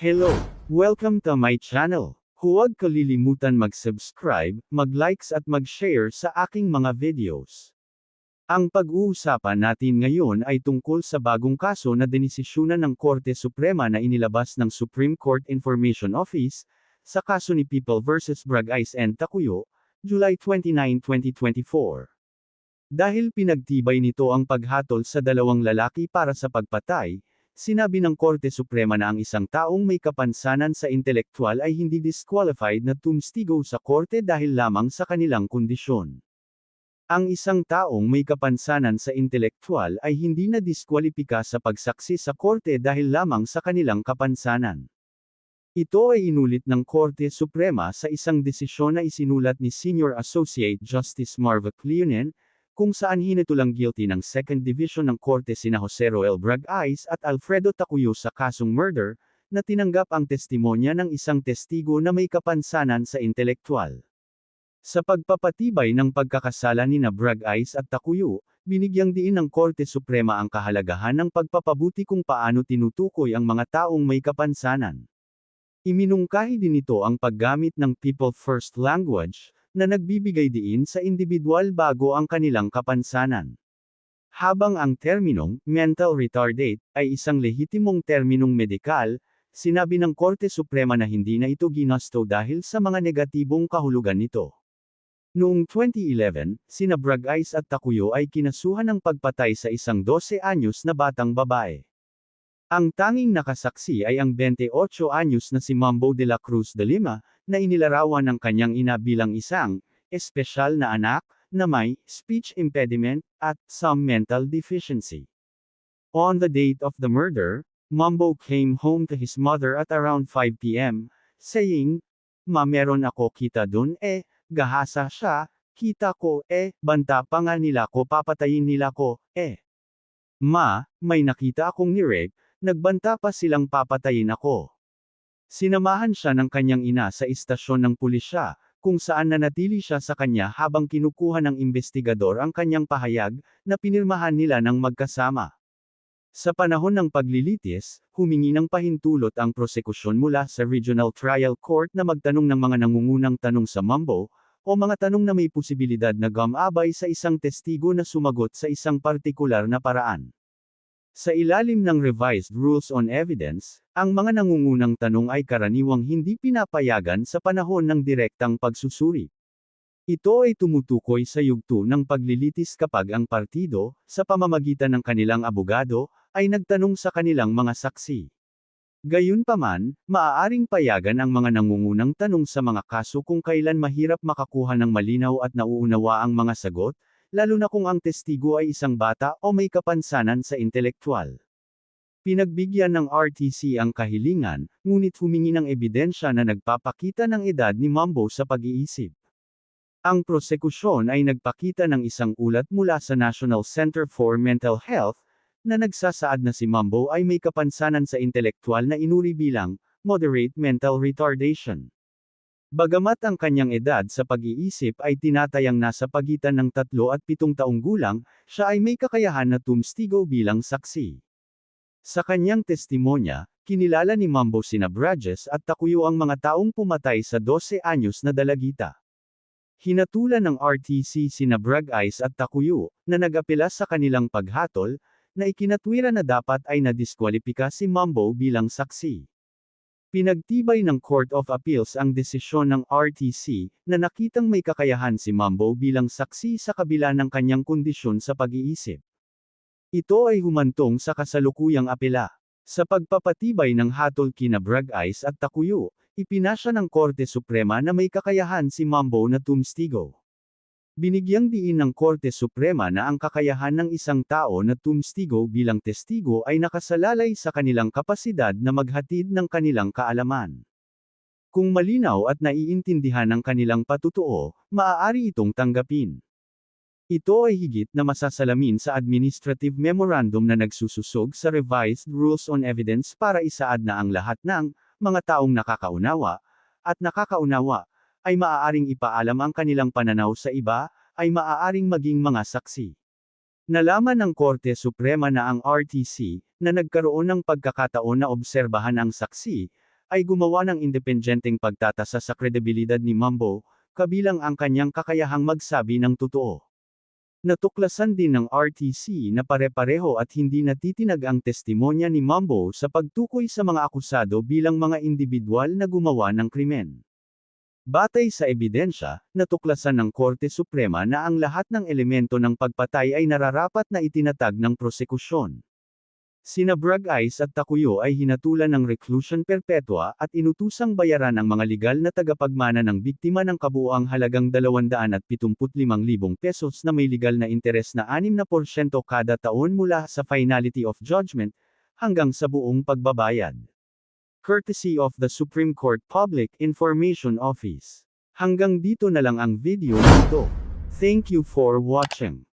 Hello! Welcome to my channel. Huwag kalilimutan mag-subscribe, mag-likes at mag-share sa aking mga videos. Ang pag-uusapan natin ngayon ay tungkol sa bagong kaso na denisisyonan ng Korte Suprema na inilabas ng Supreme Court Information Office, sa kaso ni People vs. Bragais and Takuyo, July 29, 2024. Dahil pinagtibay nito ang paghatol sa dalawang lalaki para sa pagpatay, sinabi ng Korte Suprema na ang isang taong may kapansanan sa intelektual ay hindi disqualified na tumstigo sa korte dahil lamang sa kanilang kondisyon. Ang isang taong may kapansanan sa intelektual ay hindi na diskwalipika sa pagsaksi sa korte dahil lamang sa kanilang kapansanan. Ito ay inulit ng Korte Suprema sa isang desisyon na isinulat ni Senior Associate Justice Marva Cleonen, kung saan hinatulang guilty ng Second Division ng Korte sina Jose Roel Bragais at Alfredo Tacuyo sa kasong murder, na tinanggap ang testimonya ng isang testigo na may kapansanan sa intelektual. Sa pagpapatibay ng pagkakasala ni na Bragais at Tacuyo, binigyang diin ng Korte Suprema ang kahalagahan ng pagpapabuti kung paano tinutukoy ang mga taong may kapansanan. Iminungkahi din ito ang paggamit ng people first language, na nagbibigay diin sa individual bago ang kanilang kapansanan. Habang ang terminong mental retardate ay isang lehitimong terminong medikal, sinabi ng Korte Suprema na hindi na ito ginasto dahil sa mga negatibong kahulugan nito. Noong 2011, sina Bragais at Takuyo ay kinasuhan ng pagpatay sa isang 12 anyos na batang babae. Ang tanging nakasaksi ay ang 28 anyos na si Mambo de la Cruz de Lima, na inilarawan ng kanyang ina bilang isang, espesyal na anak, na may speech impediment at some mental deficiency. On the date of the murder, Mambo came home to his mother at around 5 p.m., saying, Ma meron ako kita dun eh, gahasa siya, kita ko eh, banta pa nga nila ko papatayin nila ko, eh. Ma, may nakita akong ni-rape, nagbanta pa silang papatayin ako. Sinamahan siya ng kanyang ina sa istasyon ng pulisya, kung saan nanatili siya sa kanya habang kinukuha ng investigador ang kanyang pahayag, na pinirmahan nila ng magkasama. Sa panahon ng paglilitis, humingi ng pahintulot ang prosekusyon mula sa Regional Trial Court na magtanong ng mga nangungunang tanong sa Mambo, o mga tanong na may posibilidad na gumabay sa isang testigo na sumagot sa isang partikular na paraan. Sa ilalim ng Revised Rules on Evidence, ang mga nangungunang tanong ay karaniwang hindi pinapayagan sa panahon ng direktang pagsusuri. Ito ay tumutukoy sa yugto ng paglilitis kapag ang partido, sa pamamagitan ng kanilang abogado, ay nagtanong sa kanilang mga saksi. Gayunpaman, maaaring payagan ang mga nangungunang tanong sa mga kaso kung kailan mahirap makakuha ng malinaw at nauunawa ang mga sagot, lalo na kung ang testigo ay isang bata o may kapansanan sa intelektual. Pinagbigyan ng RTC ang kahilingan, ngunit humingi ng ebidensya na nagpapakita ng edad ni Mambo sa pag-iisip. Ang prosekusyon ay nagpakita ng isang ulat mula sa National Center for Mental Health, na nagsasaad na si Mambo ay may kapansanan sa intelektual na inuri bilang moderate mental retardation. Bagamat ang kanyang edad sa pag-iisip ay tinatayang nasa pagitan ng 3 at 7 taong gulang, siya ay may kakayahan na tumstigo bilang saksi. Sa kanyang testimonya, kinilala ni Mambo sina Brages at Takuyo ang mga taong pumatay sa 12 anyos na dalagita. Hinatulan ng RTC sina Bragais at Takuyo, na nag-apela sa kanilang paghatol, na ikinatwira na dapat ay nadiskwalipika si Mambo bilang saksi. Pinagtibay ng Court of Appeals ang desisyon ng RTC, na nakitang may kakayahan si Mambo bilang saksi sa kabila ng kanyang kondisyon sa pag-iisip. Ito ay humantong sa kasalukuyang apela. Sa pagpapatibay ng hatol kina Bragais at Takuyo, ipinasya ng Korte Suprema na may kakayahan si Mambo na tumstigo. Binigyang diin ng Korte Suprema na ang kakayahan ng isang tao na tumstigo bilang testigo ay nakasalalay sa kanilang kapasidad na maghatid ng kanilang kaalaman. Kung malinaw at naiintindihan ng kanilang patutuo, maaari itong tanggapin. Ito ay higit na masasalamin sa Administrative Memorandum na nagsususog sa Revised Rules on Evidence para isaad na ang lahat ng mga taong nakakaunawa at nakakaunawa ay maaaring ipaalam ang kanilang pananaw sa iba, ay maaaring maging mga saksi. Nalaman ng Korte Suprema na ang RTC, na nagkaroon ng pagkakataon na obserbahan ang saksi, ay gumawa ng independenteng pagtatasa sa kredibilidad ni Mambo, kabilang ang kanyang kakayahang magsabi ng totoo. Natuklasan din ng RTC na pare-pareho at hindi natitinag ang testimonya ni Mambo sa pagtukoy sa mga akusado bilang mga individual na gumawa ng krimen. Batay sa ebidensya, natuklasan ng Korte Suprema na ang lahat ng elemento ng pagpatay ay nararapat na itinatag ng prosekusyon. Sina Bragais at Takuyo ay hinatulan ng reclusion perpetua at inutusang bayaran ang mga legal na tagapagmana ng biktima ng kabuuang halagang 275,000 pesos na may legal na interes na 6% kada taon mula sa finality of judgment, hanggang sa buong pagbabayad. Courtesy of the Supreme Court Public Information Office. Hanggang dito na lang ang video nito. Thank you for watching.